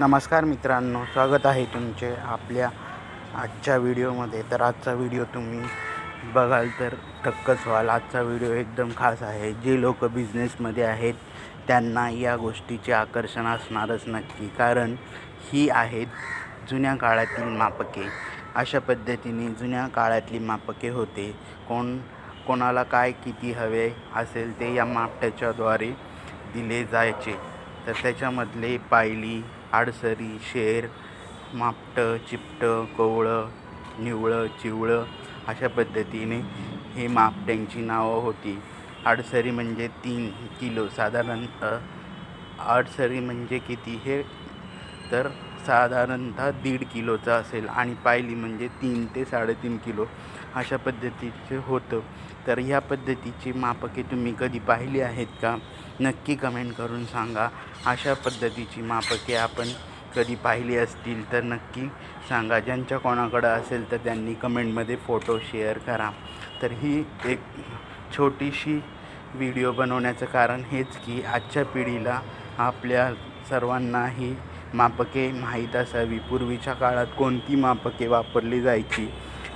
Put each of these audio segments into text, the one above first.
नमस्कार मित्रांनो स्वागत आहे तुमचे आपल्या आजच्या व्हिडिओमध्ये. तर आजचा व्हिडिओ तुम्ही बघाल तर थक्कच व्हाल. आजचा व्हिडिओ एकदम खास आहे. जे लोक बिझनेसमध्ये आहेत त्यांना या गोष्टीचे आकर्षण असणारच नक्की. कारण ही आहेत जुन्या काळातील मापके. अशा पद्धतीने जुन्या काळातली मापके होते. कोण कोणाला काय किती हवे असेल ते या मापट्याच्याद्वारे दिले जायचे. तर त्याच्यामधले पायली आडसरी शेर मापटं चिपटं कोवळं निवळं चिवळं अशा पद्धतीने हे मापट्यांची नावं होती. आडसरी म्हणजे तीन किलो. साधारणतः आडसरी म्हणजे किती हे? तर साधारणतः दीड किलोचा असेल आणि पायली म्हणजे तीन ते साडेतीन किलो अशा पद्धतीचे होतं. तर ह्या पद्धतीची मापके तुम्ही कधी पाहिली आहेत का? नक्की कमेंट करून सांगा. अशा पद्धतीची मापके आपण कधी पाहिली असतील तर नक्की सांगा. ज्यांच्या कोणाकडं असेल तर त्यांनी कमेंटमध्ये फोटो शेअर करा. तर ही एक छोटीशी व्हिडिओ बनवण्याचं कारण हेच की आजच्या पिढीला आपल्या सर्वांना ही मापके माहीत असावी. पूर्वीच्या काळात कोणती मापके वापरली जायची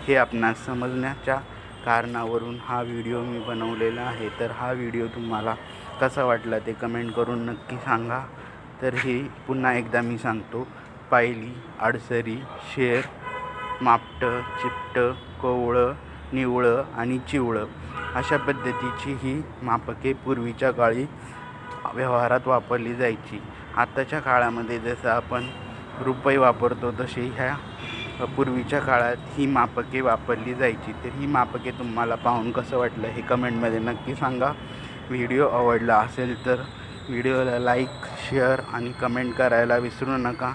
हे आपणास समजण्याच्या कारणावरून हा व्हिडिओ मी बनवलेला आहे. तर हा व्हिडिओ तुम्हाला कसा वाटला ते कमेंट करून नक्की सांगा. तर हे पुन्हा एकदा मी सांगतो. पायली आडसरी शेर मापटं चिपटं कोवळं निवळं आणि चिवळं अशा पद्धतीची ही मापके पूर्वीच्या काळी व्यवहारात वापरली जायची. आत्ताच्या काळामध्ये जसं आपण रुपये वापरतो तसे ह्या पूर्वीच्या काळात ही मापके वापरली जायची. तर ही मापके तुम्हाला पाहून कसं वाटलं हे कमेंटमध्ये नक्की सांगा. व्हिडिओ आवडला असेल तर व्हिडिओला लाईक शेअर आणि कमेंट करायला विसरू नका.